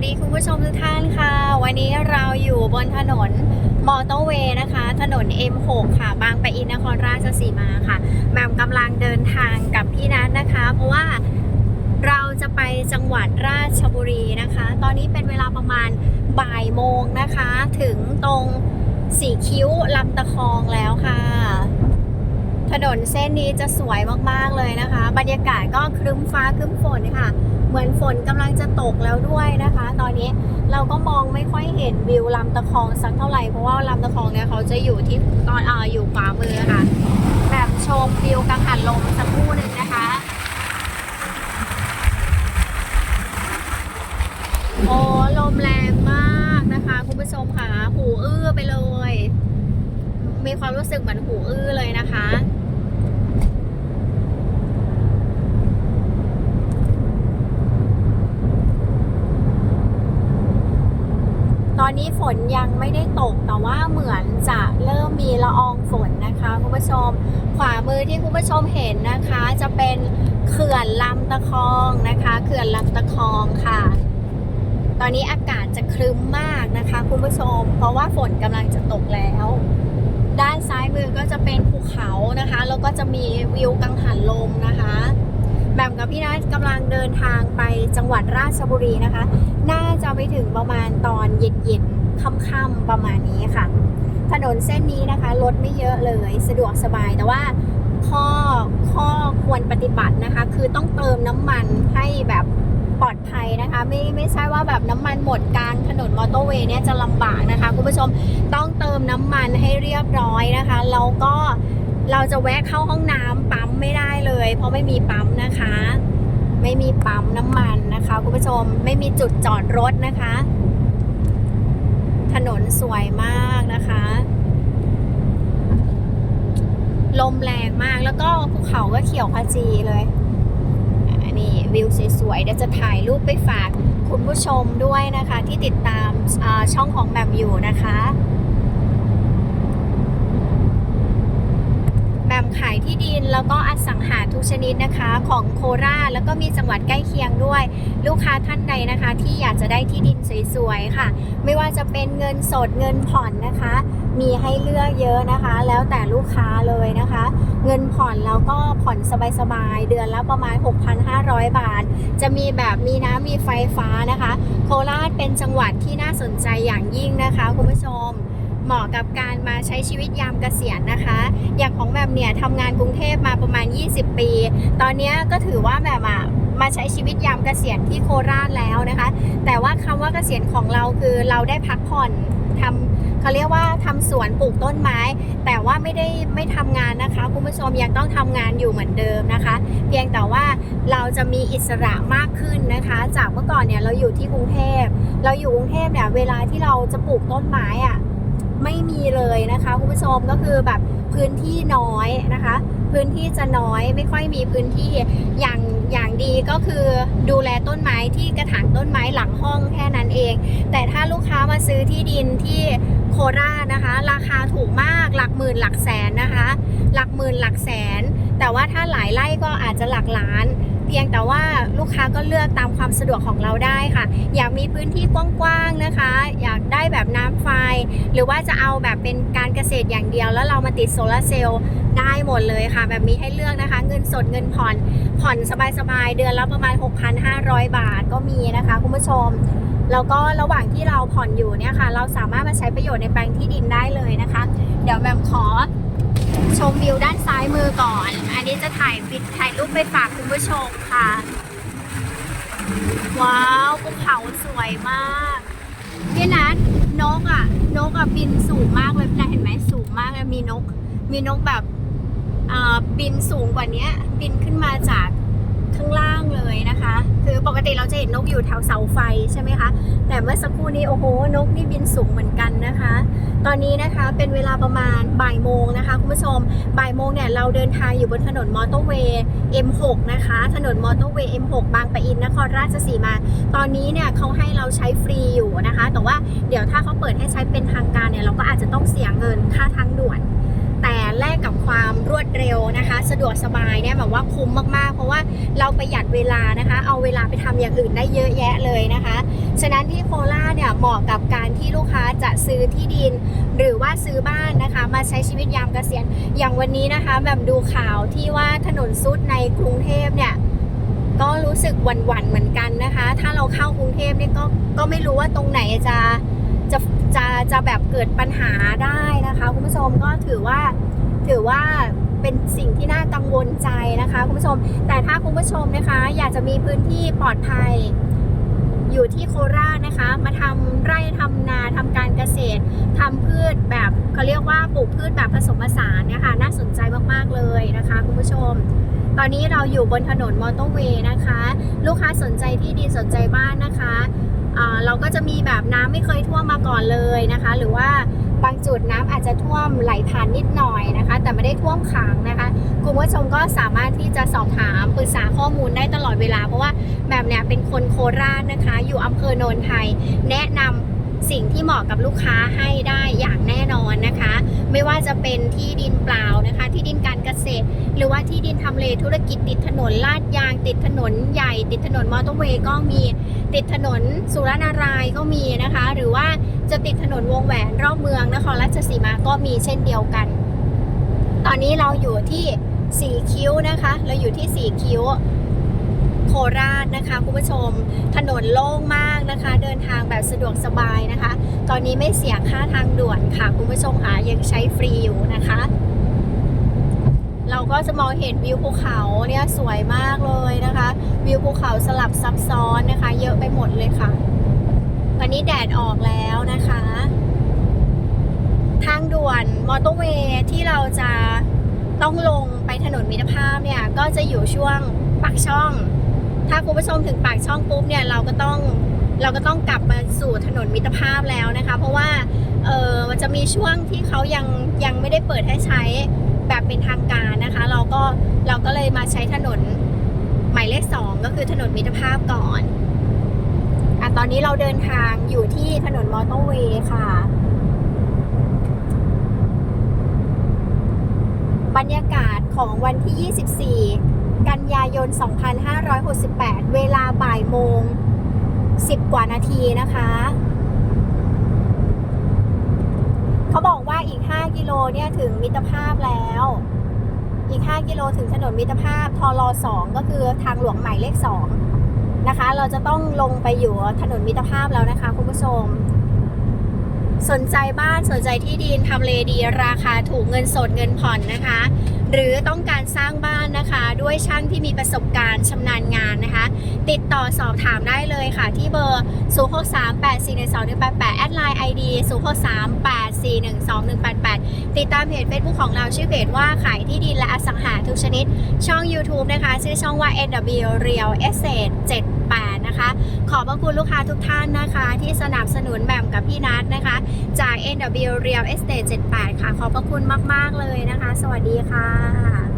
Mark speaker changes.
Speaker 1: สดีคุณผู้ชมทุกท่านค่ะ วันนี้เราอยู่บนถนนมอเตอร์เวย์นะคะ ถนน M6 ค่ะ บางปะอินนครราชสีมาค่ะแมมกำลังเดินทางกับพี่นัทนะคะ เพราะว่าเราจะไปจังหวัดราชบุรีนะคะ ตอนนี้เป็นเวลาประมาณบ่ายโมงนะคะ ถึงตรงสีคิ้วลำตะคองแล้วค่ะ ถนนเส้นนี้จะสวยมากๆเลยนะคะ บรรยากาศก็ครึ้มฟ้าครึ้มฝนค่ะ เหมือนฝนกำลังจะตกแล้วด้วยนะคะ ตอนนี้เราก็มองไม่ค่อยเห็นวิวลำตะคองสักเท่าไหร่เพราะว่าลำตะคองเนี่ยเขาจะอยู่ที่ตอนอ่าอยู่ขวามือค่ะ แบบชมวิวกังหันลมสักครู่หนึ่งนะคะโอ้ลมแรงมากนะคะคุณผู้ชมค่ะ หูอื้อไปเลย มีความรู้สึกเหมือนหูอื้อเลยนะคะ ต อนนี้ฝนยังไม่ได้ตกแต่ว่าเหมือนจะเริ่มมีละอองฝนนะคะคุณผู้ชม ขวามือที่คุณผู้ชมเห็นนะคะ จะเป็นเขื่อนลำตะคองนะคะเขื่อนลำตะคองค่ะ ตอนนี้อากาศจะครึ้มมากนะคะ คุณผู้ชม เพราะว่าฝนกำลังจะตกแล้ว ด้านซ้ายมือก็จะเป็นภูเขานะคะแล้วก็จะมีวิวกังหันลมนะคะ แหม่มกับพี่นัทกำลังเดินทางไปจังหวัดราชบุรีนะคะ น่าจะไปถึงประมาณตอนเย็นๆค่ำๆประมาณนี้ค่ะ ถนนเส้นนี้นะคะรถไม่เยอะเลยสะดวกสบายแต่ว่าข้อข้อควรปฏิบัตินะคะ คือต้องเติมน้ำมันให้แบบปลอดภัยนะคะ ไม่ไม่ใช่ว่าแบบน้ำมันหมดกลางถนนมอเตอร์เวย์เนี่ยจะลำบากนะคะคุณผู้ชมต้องเติมน้ำมันให้เรียบร้อยนะคะแล้วก็ เราจะแวะเข้าห้องน้ำปั๊มไม่ได้เลย เพราะไม่มีปั๊มนะคะ ไม่มีปั๊มน้ำมันนะคะคุณผู้ชมไม่มีจุดจอดรถนะคะ ถนนสวยมากนะคะ ลมแรงมากแล้วก็ภูเขาก็เขียวขจีเลยนนี้วิวสวยๆเดี๋ยวจะถ่ายรูปไปฝากคุณผู้ชมด้วยนะคะ ที่ติดตามช่องของแบมอยู่นะคะ แบมขายที่ดิน แล้วก็อสังหาทุกชนิดนะคะของโคราชแล้วก็มีจังหวัดใกล้เคียงด้วย ลูกค้าท่านใดนะคะ ที่อยากจะได้ที่ดินสวยๆค่ะ ไม่ว่าจะเป็นเงินสดเงินผ่อนนะคะ มีให้เลือกเยอะนะคะ แล้วแต่ลูกค้าเลยนะคะ เงินผ่อนแล้วก็ผ่อนสบายๆเดือนละประมาณ 6,500 บาท จะมีแบบมีน้ำมีไฟฟ้านะคะ โคราชเป็นจังหวัดที่น่าสนใจอย่างยิ่งนะคะคุณผู้ชมเหมาะกับการมาใช้ชีวิตยามเกษียณนะคะ เนี่ยทำงานกรุงเทพมาประมาณ 20 ปี ตอนนี้ก็ถือว่าแบบอะมาใช้ชีวิตยามเกษียณที่โคราชแล้วนะคะ แต่ว่าคำว่าเกษียณของเราคือเราได้พักผ่อนทำเขาเรียกว่าทำสวนปลูกต้นไม้ แต่ว่าไม่ได้ไม่ทำงานนะคะคุณผู้ชมยังต้องทำงานอยู่เหมือนเดิมนะคะ เพียงแต่ว่าเราจะมีอิสระมากขึ้นนะคะ จากเมื่อก่อนเนี่ยเราอยู่ที่กรุงเทพ เราอยู่กรุงเทพเนี่ยเวลาที่เราจะปลูกต้นไม้อะไม่มีเลยนะคะคุณผู้ชมก็คือแบบ พื้นที่น้อยนะคะ พื้นที่จะน้อยไม่ค่อยมีพื้นที่อย่างอย่างดีก็คือดูแลต้นไม้ที่กระถางต้นไม้หลังห้องแค่นั้นเอง แต่ถ้าลูกค้ามาซื้อที่ดินที่โคราชนะคะ ราคาถูกมากหลักหมื่นหลักแสนนะคะ หลักหมื่นหลักแสน แต่ว่าถ้าหลายไร่ก็อาจจะหลักล้าน พียงแต่ว่าลูกค้าก็เลือกตามความสะดวกของเราได้ค่ะ อยากมีพื้นที่กว้างๆนะคะ อยากได้แบบน้ำไฟ หรือว่าจะเอาแบบเป็นการเกษตรอย่างเดียว แล้วเรามาติดโซลาร์เซลล์ได้หมดเลยค่ะ แบบมีให้เลือกนะคะ เงินสดเงินผ่อนผ่อนสบายๆเดือนละประมาณ 6,500 บาทก็มีนะคะคุณผู้ชมแล้วก็ระหว่างที่เราผ่อนอยู่เนี่ยค่ะ เราสามารถมาใช้ประโยชน์ในแปลงที่ดินได้เลยนะคะ เดี๋ยวแบมขอ ชมวิวด้านซ้ายมือก่อน อันนี้จะถ่ายปิดถ่ายรูปไปฝากคุณผู้ชมค่ะ ว้าวภูเขาสวยมากพี่นัทนกอะ นกอะบินสูงมากเลยนะเห็นไหมสูงมากเลยมีนก มีนกแบบอ่าบินสูงกว่านี้บินขึ้นมาจากข้างล่างเลย คือปกติเราจะเห็นนกอยู่แถวเสาไฟใช่ไหมคะ แต่เมื่อสักครู่นี้โอ้โห นกนี่บินสูงเหมือนกันนะคะ ตอนนี้นะคะเป็นเวลาประมาณบ่ายโมงนะคะคุณผู้ชม บ่ายโมงเนี่ยเราเดินทางอยู่บนถนนมอเตอร์เวย์ M6 นะคะ ถนนมอเตอร์เวย์ M6 บางปะอินนครราชสีมา ตอนนี้เนี่ยเขาให้เราใช้ฟรีอยู่นะคะ แต่ว่าเดี๋ยวถ้าเขาเปิดให้ใช้เป็นทางการเนี่ยเราก็อาจจะต้องเสียเงินค่าทางด่วน แลกกับความรวดเร็วนะคะ สะดวกสบายเนี่ยแบบว่าคุ้มมากๆ เพราะว่าเราประหยัดเวลานะคะ เอาเวลาไปทำอย่างอื่นได้เยอะแยะเลยนะคะ ฉะนั้นที่โคราชเนี่ยเหมาะกับการที่ลูกค้าจะซื้อที่ดิน หรือว่าซื้อบ้านนะคะ มาใช้ชีวิตยามเกษียณอย่างวันนี้นะคะ แบบดูข่าวที่ว่าถนนซุดในกรุงเทพเนี่ยก็รู้สึกหวั่นๆเหมือนกันนะคะ ถ้าเราเข้ากรุงเทพเนี่ยก็ก็ไม่รู้ว่าตรงไหนจะจะจะจะแบบเกิดปัญหาได้นะคะคุณผู้ชมก็ถือว่า ถือว่าเป็นสิ่งที่น่ากังวลใจนะคะคุณผู้ชม แต่ถ้าคุณผู้ชมนะคะ อยากจะมีพื้นที่ปลอดภัยอยู่ที่โคราชนะคะ มาทำไร่ทำนาทำการเกษตรทำพืชแบบเขาเรียกว่าปลูกพืชแบบผสมผสานนี่ยค่ะน่าสนใจมากๆเลยนะคะคุณผู้ชม ตอนนี้เราอยู่บนถนนมอเตอร์เวย์นะคะ ลูกค้าสนใจที่ดินสนใจบ้านนะคะเราก็จะมีแบบน้ำไม่เคยท่วมมาก่อนเลยนะคะ หรือว่า บางจุดน้ำอาจจะท่วมไหลผ่านนิดหน่อยนะคะ แต่ไม่ได้ท่วมขังนะคะคุณผู้ชมก็สามารถที่จะสอบถามปรึกษาข้อมูลได้ตลอดเวลา เพราะว่าแบบเนี้ยเป็นคนโคราชนะคะ อยู่อำเภอโนนไทย แนะนำ สิ่งที่เหมาะกับลูกค้าให้ได้อย่างแน่นอนนะคะ ไม่ว่าจะเป็นที่ดินเปล่านะคะ ที่ดินการเกษตร หรือว่าที่ดินทำเลธุรกิจติดถนนลาดยาง ติดถนนใหญ่ ติดถนนมอเตอร์เวย์ก็มีติดถนนสุรนารายก็มีนะคะ หรือว่าจะติดถนนวงแหวนรอบเมืองนครราชสีมาก็มีเช่นเดียวกัน ตอนนี้เราอยู่ที่สีคิ้วนะคะ เราอยู่ที่สีคิ้ว โคราชนะคะคุณผู้ชม ถนนโล่งมากนะคะ เดินทางแบบสะดวกสบายนะคะ ตอนนี้ไม่เสียค่าทางด่วนค่ะคุณผู้ชมค่ะยังใช้ฟรีอยู่นะคะ เราก็จะมองเห็นวิวภูเขาเนี่ยสวยมากเลยนะคะ วิวภูเขาสลับซับซ้อนนะคะ เยอะไปหมดเลยค่ะตอนนี้แดดออกแล้วนะคะ ทางด่วนมอเตอร์เวย์ที่เราจะต้องลงไปถนนมิตรภาพเนี่ย ก็จะอยู่ช่วงปากช่อง ถ้าคุณผู้ชมถึงปากช่องปุ๊บเนี่ยเราก็ต้องเราก็ต้องกลับมาสู่ถนนมิตรภาพแล้วนะคะ เพราะว่าเออมันจะมีช่วงที่เขายังยังไม่ได้เปิดให้ใช้แบบเป็นทางการนะคะ เราก็เราก็เลยมาใช้ถนนหมายเลขสองก็คือถนนมิตรภาพก่อนอะตอนนี้เราเดินทางอยู่ที่ถนนมอเตอร์เวย์ค่ะ บรรยากาศของวันที่ 24 กันยายน 2568 เวลาบ่ายโมง 10 กว่านาทีนะคะ เขาบอกว่าอีก 5 กิโลเนี่ยถึงมิตรภาพแล้ว อีก 5 กิโลถึงถนนมิตรภาพทร2ก็คือทางหลวงหมายเลข 2 นะคะ เราจะต้องลงไปอยู่ถนนมิตรภาพแล้วนะคะคุณผู้ชม สนใจบ้านสนใจที่ดินทำเลดีราคาถูกเงินสดเงินผ่อนนะคะ หรือต้องการสร้างบ้านนะคะ ด้วยช่างที่มีประสบการณ์ชำนาญงานนะคะ ติดต่อสอบถามได้เลยค่ะ ที่เบอร์ 0 6 3 8 4 1 2 1 8 8 แอดไลน์ ID 0 6 3 8 4 1 2 1 8 8 ติดตามเพจ Facebook ของเราชื่อเพจว่าขายที่ดินและอสังหาทุกชนิด ช่อง YouTube นะคะ ชื่อช่องว่า NW Real Estate 78 นะคะ ขอบพระคุณลูกค้าทุกท่านนะคะ ที่สนับสนุนแหม่มกับพี่นัทนะคะ จาก NW Real Estate 78 ค่ะ ขอบพระคุณมาก ๆ เลยนะคะ สวัสดีค่ะ